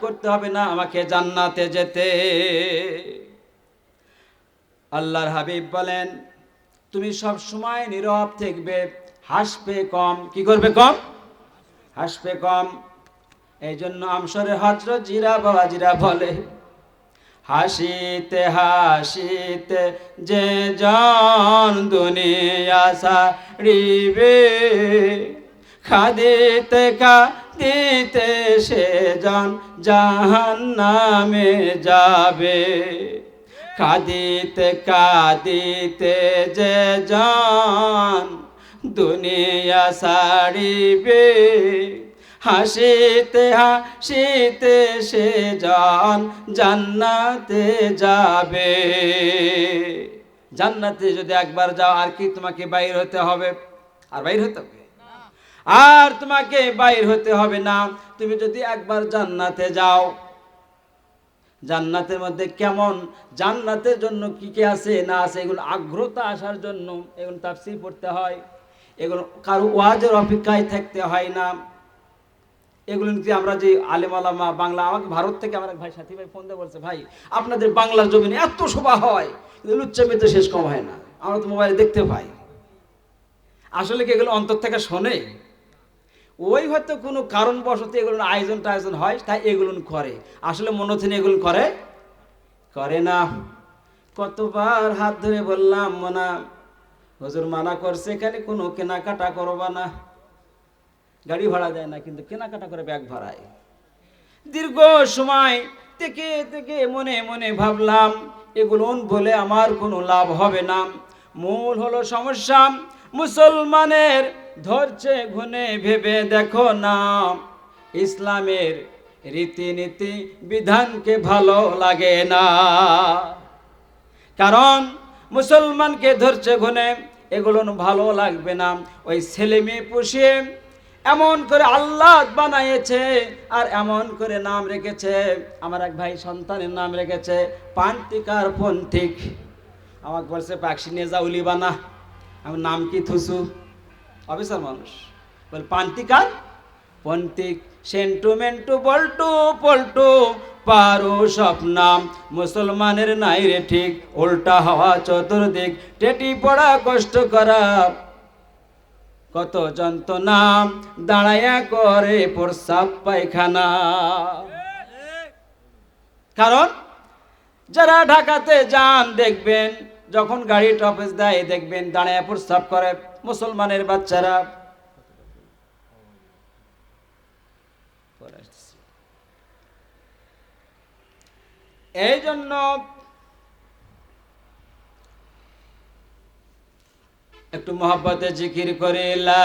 করতে হবে না, আমাকে জান্নাতে যেতে। আল্লাহর হাবিব বলেন, তুমি সব সময় নীরব থাকবে, হাসবে কম। কি করবে কম? হাসবে কম। এই জন্য আমসরে হজরত জিরা বাবা জিরা বলে, হাসিতে হাসিতে যে জন দুনিয়া সারিবে খাদিতে খাদিতে সে জন জাহান নামে যাবে। কাঁদিতে কাঁদিতে যে জন দুনিয়া সারিবে। হাসিতে হাসিতে সে জন জান্নাতে যাবে। জান্নাতে যদি একবার যাও, আর কি তোমাকে বাইর হতে হবে? আর বাইর হতে হবে? আর তোমাকে বাইর হতে হবে না। তুমি যদি একবার জান্নাতে যাও, জান্নাতের মধ্যে কেমন, জান্নাতের জন্য কি কি আছে না আছে, এগুলো আগ্রহতা আসার জন্য এগুলো তাফসির পড়তে হয়, এগুলো কারও ওয়াজের অপেক্ষায় থাকতে হয় না। এগুলো কি আমরা যে আলেম আলামা বাংলা, আমাকে ভারত থেকে আমার ভাই সাথী ভাই ফোন দিয়ে বলছে, ভাই, আপনাদের বাংলার জমিনে এত শোভা হয় লুচ্চামিতে শেষ কম হয় না। আমরা তো মোবাইলে দেখতে পাই। আসলে কি এগুলো অন্তর থেকে শোনে? ওই হয়তো কোনো কারণবশত এগুলো আয়োজন টায়োজন হয়, তাই এগুলো করে। আসলে মনোথিন এগুলো করে? করে না। কতবার হাত ধরে বললাম, মনা, হজুর মানা করছে এখানে কোনো কেনাকাটা করবা না। গাড়ি ভাড়া দেয় না, কিন্তু কেনাকাটা করে ব্যাগ ভাড়ায় দীর্ঘ সময় থেকে থেকে মনে মনে ভাবলাম, এগুলো বলে আমার কোনো লাভ হবে না। মূল হলো সমস্যা, মুসলমানের ধরছে ঘুনে ভেবে দেখো না। ইসলামের রীতিনীতি বিধানকে ভালো লাগে না। কারণ মুসলমানকে ধরছে ঘুনে, এগুলো ভালো লাগবে না। ওই ছেলে মেয়ে পুষিয়ে এমন করে আল্লাহ বানাইছে আর এমন করে নাম রেখেছে। আমার এক ভাই সন্তানের নাম রেখেছে, পান্তিকার পন্থিক আমাকে বলছে পাকসি নিয়ে যা, উলি বানা। আমার নাম কি থুসু? অফিসার মানুষ। বল পান্তিকার পন্থিক সেন্টু মেন্টু পল্টু, পারো স্বপ্নাম মুসলমানের নাই রে ঠিক, উল্টা হওয়া চতুর্দিক, টেটি পড়া কষ্ট করা। কত যন্ত্রণা, দাঁড়াইয়া করে প্রসাব পায়খানা। কারণ, যারা ঢাকাতে যান দেখবেন যখন গাড়ি টপেজ দেয়, দেখবেন দাঁড়ায় প্রস্তাব করে মুসলমানের বাচ্চারা। এই জন্য একটু মোহাব্বতে জিকির করে, লা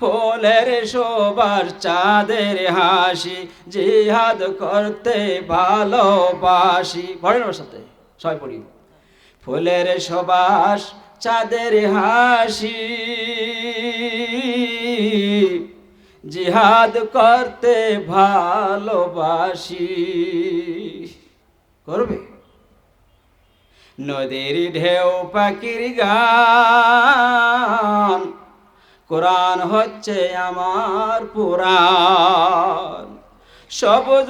ফুলের শোবার চাঁদের হাসি, জিহাদ করতে ভালোবাসি। পড়েন ওর সাথে, সবাই পড়ি। ফুলের সবাস চাঁদের হাসি, জিহাদ করতে ভালোবাসি। করবে? নদীর ঢেউ পাখির গান কোরআন হচ্ছে আমার পুরাণ। সবুজ